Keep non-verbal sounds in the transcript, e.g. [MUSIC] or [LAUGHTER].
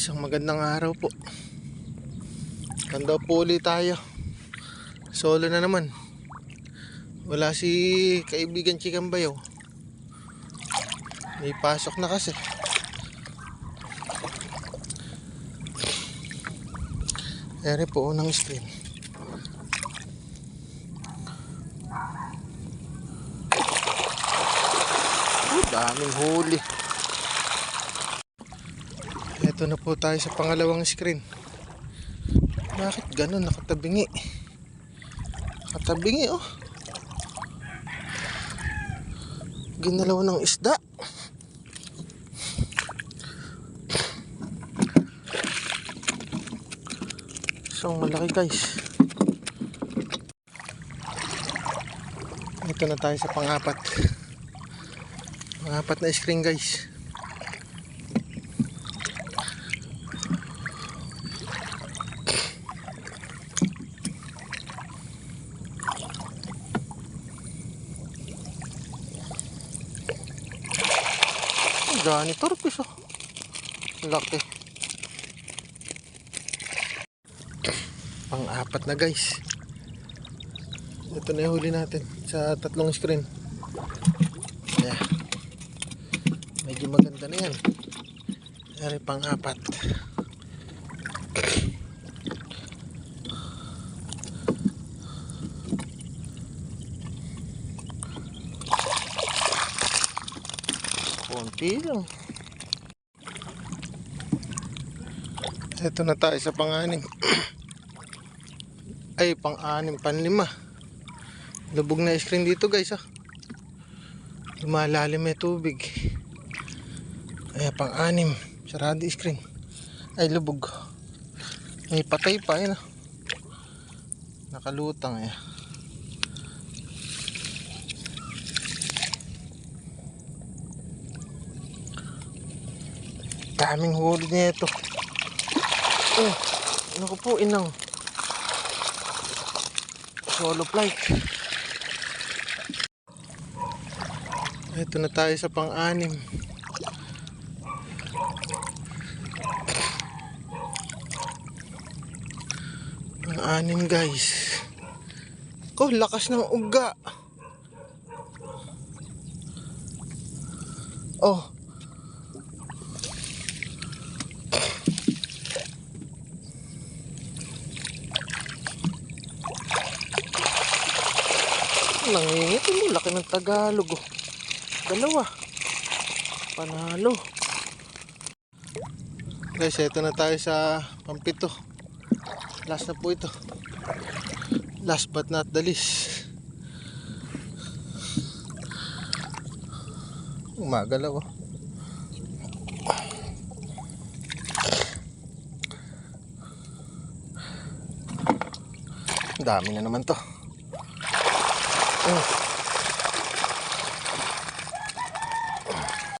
Isang magandang araw po. Ganda po ulit tayo. Solo na naman. Wala si kaibigan Chikang Bayaw. May pasok na kasi. Ere po unang screen. Oh, daming huli. Ito na po tayo sa pangalawang screen. Bakit ganun nakatabingi? Nakatabingi oh. Ginalaw ng isda. Isang malaki guys. Ito na tayo sa pangapat. Pangapat na screen guys. Ang Gani torpis oh. Laki. Pang-apat na guys. Ito na yung huli natin sa tatlong screen. Yeah. Medyo maganda na yan. Dari pang-apat. Konti lang. Ito na tayo sa pang-anim. [CLEARS THROAT] Ay, pang-anim, panlima. Lubog na screen dito guys ah. Lumalalim may tubig. Ay, pang-anim. Sarado screen. Ay, lubog. May patay pa yun ah. Nakalutang eh. Daming huli nito. Oh, ano ko po inang solo flight. Ito na tayo sa pang-anim. Pang-anim guys. Ko, lakas ng uga. Oh, Nangingit mo, laki ng Tagalog oh. Dalawa. Panalo. Guys, eto na tayo sa pampito. Last na po ito. Last but not the least. Umagalaw oh. Dami na naman to. Oh.